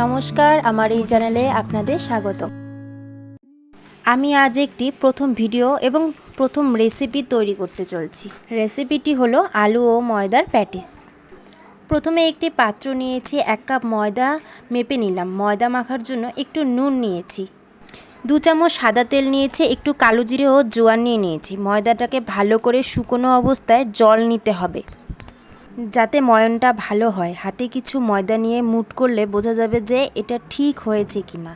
নমস্কার, আমার এই চ্যানেলে আপনাদের স্বাগত আমি আজ একটি প্রথম ভিডিও এবং প্রথম রেসিপি তৈরি করতে চলছি। রেসিপিটি হলো আলু ও ময়দার প্যাটিস। প্রথমে একটি পাত্র নিয়েছি, এক কাপ ময়দা মেপে নিলাম। ময়দা মাখার জন্য একটু নুন নিয়েছি। দু চামচ সাদা তেল নিয়েছি, একটু কালো জিরে ও জোয়ান নিয়ে নিয়েছি। ময়দাটাকে ভালো করে শুকনো অবস্থায় জল নিতে হবে। যাতে ময়নটা ভালো হয়। হাতে কিছু ময়দা নিয়ে মুট করলে বোঝা যাবে যে এটা ঠিক হয়েছে কি না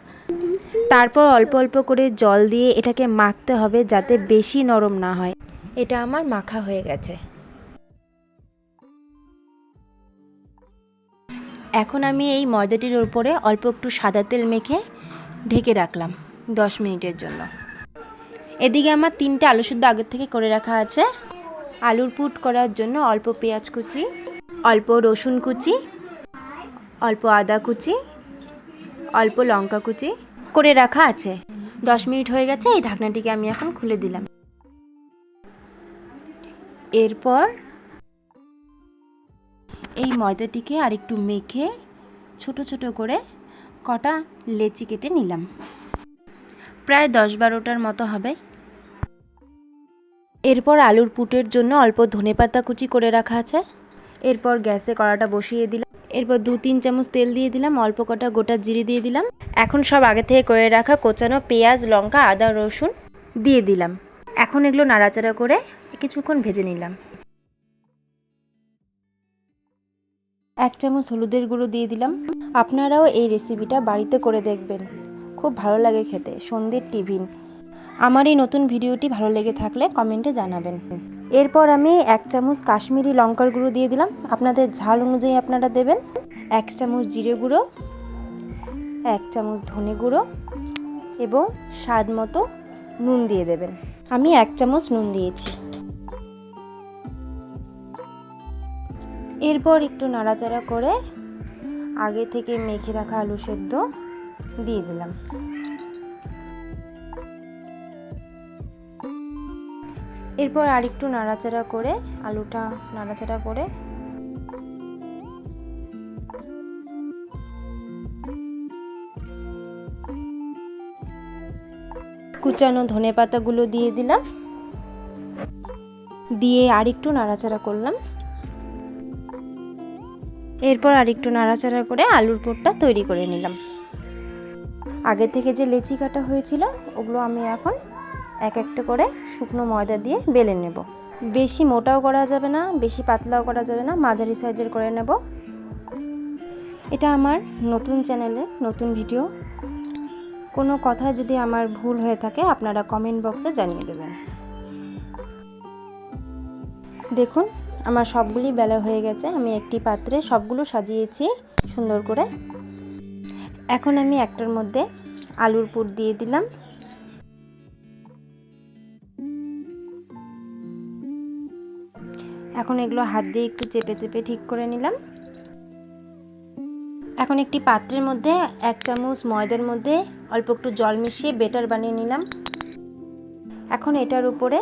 তারপর অল্প অল্প করে জল দিয়ে এটাকে মাখতে হবে যাতে বেশি নরম না হয়। এটা আমার মাখা হয়ে গেছে। এখন আমি এই ময়দাটির উপরে অল্প একটু সাদা তেল মেখে ঢেকে রাখলাম দশ মিনিটের জন্য। এদিকে আমার তিনটে আলু শুদ্ধ আগের থেকে করে রাখা আছে। আলুর পুট করার জন্য অল্প পেঁয়াজ কুচি, অল্প রসুন কুচি, অল্প আদা কুচি, অল্প লঙ্কা কুচি করে রাখা আছে। দশ মিনিট হয়ে গেছে, এই ঢাকনাটিকে আমি এখন খুলে দিলাম। এরপর এই ময়দাটিকে আরেকটু মেখে ছোট ছোট করে কটা লেচি কেটে নিলাম। প্রায় দশ বারোটার মতো হবে। এরপর আলুর পুটের জন্য অল্প ধনেপাতা কুচি করে রাখা আছে। এরপর গ্যাসে কড়াটা বসিয়ে দিলাম। এরপর দু তিন চামচ তেল দিয়ে দিলাম, অল্প কটা গোটা জিরে দিয়ে দিলাম। এখন সব আগে থেকে করে রাখা কোচানো পেঁয়াজ, লঙ্কা, আদা, রসুন দিয়ে দিলাম। এখন এগুলো নাড়াচাড়া করে কিছুক্ষণ ভেজে নিলাম। এক চামচ হলুদের গুঁড়ো দিয়ে দিলাম। আপনারাও এই রেসিপিটা বাড়িতে করে দেখবেন। খুব ভালো লাগে খেতে। সন্ধ্যের টিফিন। আমার এই নতুন ভিডিওটি ভালো লেগে থাকলে কমেন্টে জানাবেন। এরপর আমি এক চামচ কাশ্মীরি লঙ্কার গুঁড়ো দিয়ে দিলাম। আপনাদের ঝাল অনুযায়ী আপনারা দেবেন। এক চামচ জিরে গুঁড়ো, এক চামচ ধনে গুঁড়ো এবং স্বাদ মতো নুন দিয়ে দেবেন। আমি এক চামচ নুন দিয়েছি। এরপর একটু নাড়াচাড়া করে আগে থেকে মেখে রাখা আলু সেদ্ধ দিয়ে দিলাম। এরপর আরেকটু নাড়াচাড়া করে, আলুটা নাড়াচাড়া করে। কুচানো ধনে পাতাগুলো দিয়ে দিলাম। দিয়ে আরেকটু নাড়াচাড়া করলাম। এরপর আরেকটু নাড়াচাড়া করে আলুর পুরটা তৈরি করে নিলাম। আগে থেকে যে লেচি কাটা হয়েছিল, ওগুলো আমি এখন এক একটা করে শুকনো ময়দা দিয়ে বেলে নেব। বেশি মোটাও করা যাবে না, বেশি পাতলাও করা যাবে না, মাঝারি সাইজের করে নেব। এটা আমার নতুন চ্যানেলে নতুন ভিডিও। কোনো কথা যদি আমার ভুল হয়ে থাকে, আপনারা কমেন্ট বক্সে জানিয়ে দেবেন। দেখুন, আমার সবগুলি বেলা হয়ে গেছে, আমি একটি পাত্রে সবগুলো সাজিয়েছি সুন্দর করে। এখন আমি একটার মধ্যে আলুর পুর দিয়ে দিলাম। এখন এগুলো হাত দিয়ে একটু চেপে চেপে ঠিক করে নিলাম। এখন একটি পাত্রের মধ্যে এক চামচ ময়দার মধ্যে অল্প একটু জল মিশিয়ে বেটার বানিয়ে নিলাম। এখন এটার উপরে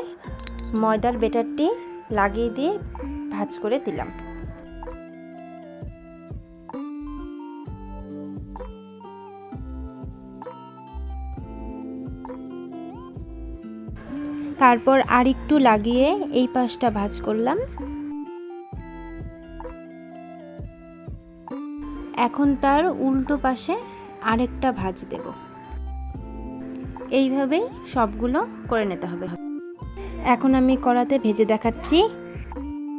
ময়দার বেটারটি লাগিয়ে দিয়ে ভাজ করে দিলাম। তারপর আর একটু লাগিয়ে এই পাশটা ভাজ করলাম। এখন তার উল্টো পাশে আরেকটা ভাজ দেব। এইভাবেই সবগুলো করে নিতে হবে। এখন আমি কড়াতে ভেজে দেখাচ্ছি।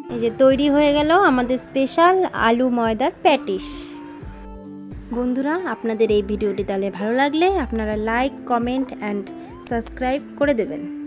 এই যে তৈরি হয়ে গেল আমাদের স্পেশাল আলু ময়দার প্যাটিস। বন্ধুরা, আপনাদের এই ভিডিওটি তাহলে ভালো লাগলে আপনারা লাইক, কমেন্ট, অ্যান্ড সাবস্ক্রাইব করে দেবেন।